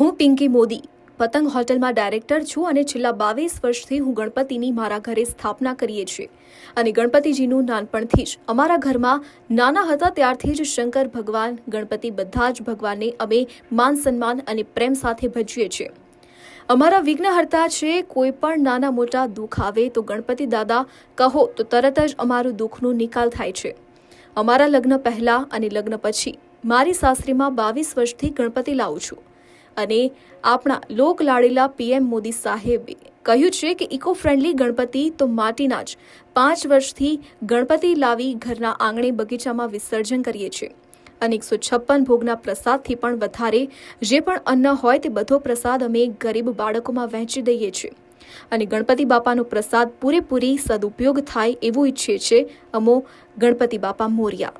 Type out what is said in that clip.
હું પિંકી મોદી, પતંગ હોટલમાં ડાયરેક્ટર છું અને છેલ્લા બાવીસ વર્ષથી હું ગણપતિની મારા ઘરે સ્થાપના કરીએ છીએ. અને ગણપતિજીનું નાનપણથી જ. અમારા ઘરમાં નાના હતા ત્યારથી જ શંકર ભગવાન, ગણપતિ બધા જ ભગવાનને અમે માન સન્માન અને પ્રેમ સાથે ભજીએ છીએ. અમારા વિઘ્નહર્તા છે, કોઈ પણ નાના મોટા દુઃખ આવે તો ગણપતિ દાદા કહો તો તરત જ અમારું દુઃખનો નિકાલ થાય છે. અમારા લગ્ન પહેલાં અને લગ્ન પછી. મારી સાસરીમાં બાવીસ વર્ષથી ગણપતિ લાવું છું. અને આપણા લોક લાડેલા પીએમ મોદી સાહેબે કહ્યું છે કે ઇકો ફ્રેન્ડલી ગણપતિ તો માટીના જ પાંચ વર્ષથી ગણપતિ લાવી ઘરના આંગણે બગીચામાં વિસર્જન કરીએ છીએ. અને એકસો છપ્પન ભોગના પ્રસાદથી પણ વધારે જે પણ અન્ન હોય તે બધો પ્રસાદ અમે ગરીબ બાળકોમાં વહેંચી દઈએ છીએ. અને ગણપતિ બાપાનો પ્રસાદ પૂરેપૂરી સદુપયોગ થાય એવું ઈચ્છીએ છીએ અમો ગણપતિ બાપા મોર્યા.